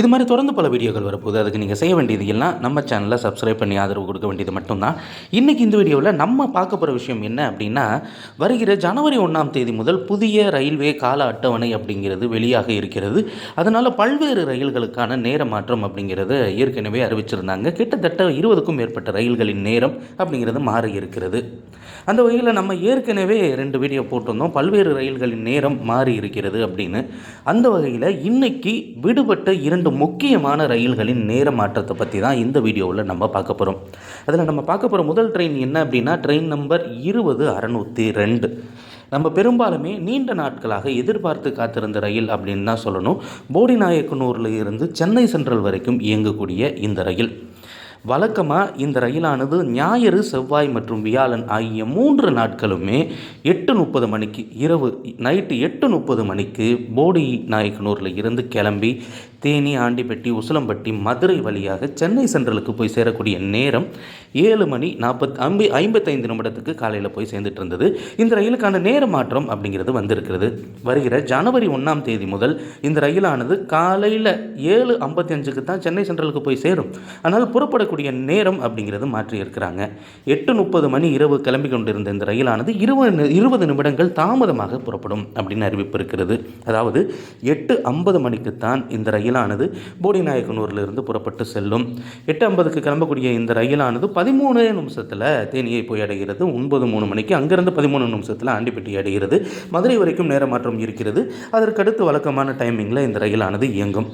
இது மாதிரி தொடர்ந்து பல வீடியோக்கள் வரப்போகுது. அதுக்கு நீங்கள் செய்ய வேண்டியது எல்லாம் நம்ம சேனலில் சப்ஸ்கிரைப் பண்ணி ஆதரவு கொடுக்க வேண்டியது மட்டும்தான். இன்றைக்கி இந்த வீடியோவில் நம்ம பார்க்க போகிற விஷயம் என்ன அப்படின்னா வருகிற ஜனவரி ஒன்றாம் தேதி முதல் புதிய ரயில்வே கால அட்டவணை அப்படிங்கிறது வெளியாக இருக்கிறது. அதனால் பல்வேறு ரயில்களுக்கான நேர மாற்றம் அப்படிங்கிறது ஏற்கனவே அறிவிச்சிருந்தாங்க. கிட்டத்தட்ட இருபதுக்கும் மேற்பட்ட ரயில்களின் நேரம் அப்படிங்கிறது மாறி இருக்கிறது. அந்த வகையில் நம்ம ஏற்கனவே ரெண்டு வீடியோ போட்டிருந்தோம். பல்வேறு ரயில்களின் நேரம் மாறி இருக்கிறது அப்படின்னு. அந்த வகையில் இன்னைக்கு விடுபட்ட இரண்டு முக்கியமான ரயில்களின் நேர மாற்றத்தை பற்றி தான் இந்த வீடியோவில் நம்ம பார்க்க போகிறோம் அதில் நம்ம பார்க்க போகிற முதல் ட்ரெயின் என்ன அப்படின்னா ட்ரெயின் நம்பர் இருபது அறநூற்றி ரெண்டு. நம்ம பெரும்பாலுமே நீண்ட நாட்களாக எதிர்பார்த்து காத்திருந்த ரயில் அப்படின்னு தான் சொல்லணும். போடிநாயக்கனூரில் இருந்து சென்னை சென்ட்ரல் வரைக்கும் இயங்கக்கூடிய இந்த ரயில். வழக்கமாக இந்த ரயிலானது ஞாயிறு செவ்வாய் மற்றும் வியாழன் ஆகிய மூன்று நாட்களுமே எட்டு முப்பது மணிக்கு இரவு நைட்டு எட்டு முப்பது மணிக்கு போடி நாயக்கனூரில் இருந்து கிளம்பி தேனி ஆண்டிப்பட்டி உசிலம்பட்டி மதுரை வழியாக சென்னை சென்ட்ரலுக்கு போய் சேரக்கூடிய நேரம் ஏழு மணி நாற்பத் ஐம்பி ஐம்பத்தைந்து நிமிடத்துக்கு காலையில் போய் சேர்ந்துட்டு இருந்தது இந்த ரயிலுக்கான நேர மாற்றம் அப்படிங்கிறது வந்திருக்கிறது. வருகிற ஜனவரி ஒன்றாம் தேதி முதல் இந்த ரயிலானது காலையில் ஏழு ஐம்பத்தஞ்சுக்கு தான் சென்னை சென்ட்ரலுக்கு போய் சேரும். ஆனால் புறப்படக்கூடிய நேரம் அப்படிங்கிறது மாற்றி இருக்கிறாங்க. எட்டு முப்பது மணி இரவு கிளம்பி கொண்டிருந்த இந்த ரயிலானது இருபது இருபது நிமிடங்கள் தாமதமாக புறப்படும் அப்படின்னு அறிவிப்பு இருக்கிறது. அதாவது எட்டு ஐம்பது மணிக்கு தான் இந்த ரயில் ரயிலானது போடிநாயக்கனூரிலிருந்து புறப்பட்டு செல்லும். எட்டு ஐம்பதுக்கு கிளம்பக்கூடிய இந்த ரயிலானது பதிமூணு நிமிஷத்தில் தேனியை போய் அடைகிறது. ஒன்பது மூணு மணிக்கு அங்கிருந்து பதிமூணு நிமிஷத்தில் ஆண்டிப்பட்டி அடைகிறது. மதுரை வரைக்கும் நேர மாற்றம் இருக்கிறது. அதற்கடுத்து வழக்கமான டைமிங்கில் இந்த ரயிலானது இயங்கும்.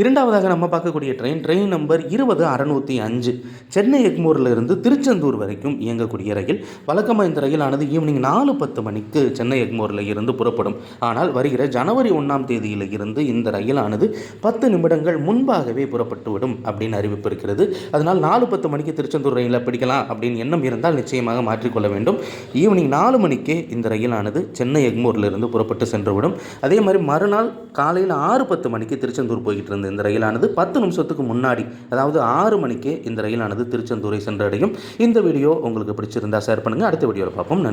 இரண்டாவதாக நம்ம பார்க்கக்கூடிய ட்ரெயின் ட்ரெயின் நம்பர் இருபது அறநூற்றி அஞ்சு. சென்னை எக்மூரிலிருந்து திருச்செந்தூர் வரைக்கும் இயங்கக்கூடிய ரயில். வழக்கமாக இந்த ரயிலானது ஈவினிங் நாலு பத்து மணிக்கு சென்னை எக்மூரில் இருந்து புறப்படும். ஆனால் வருகிற ஜனவரி ஒன்றாம் தேதியில் இருந்து இந்த ரயிலானது பத்து நிமிடங்கள் முன்பாகவே புறப்பட்டுவிடும் அப்படின்னு அறிவிப்பு இருக்கிறது. அதனால் நாலு பத்து மணிக்கு திருச்செந்தூர் ரயிலில் பிடிக்கலாம் அப்படின்னு எண்ணம் இருந்தால் நிச்சயமாக மாற்றிக்கொள்ள வேண்டும். ஈவினிங் நாலு மணிக்கே இந்த ரயிலானது சென்னை எக்மூரில் இருந்து புறப்பட்டு சென்றுவிடும் அதே மாதிரி மறுநாள் காலையில் ஆறு பத்து மணிக்கு திருச்செந்தூர் போய்கிட்டு இருந்தது. இந்த ரயிலானது பத்து நிமிஷத்துக்கு முன்னாடி அதாவது ஆறு மணிக்கே இந்த ரயிலானது திருச்செந்தூரை சென்றடையும். இந்த வீடியோ உங்களுக்கு பிடிச்சிருந்தா ஷேர் பண்ணுங்கள் அடுத்த வீடியோவில் பார்ப்போம்.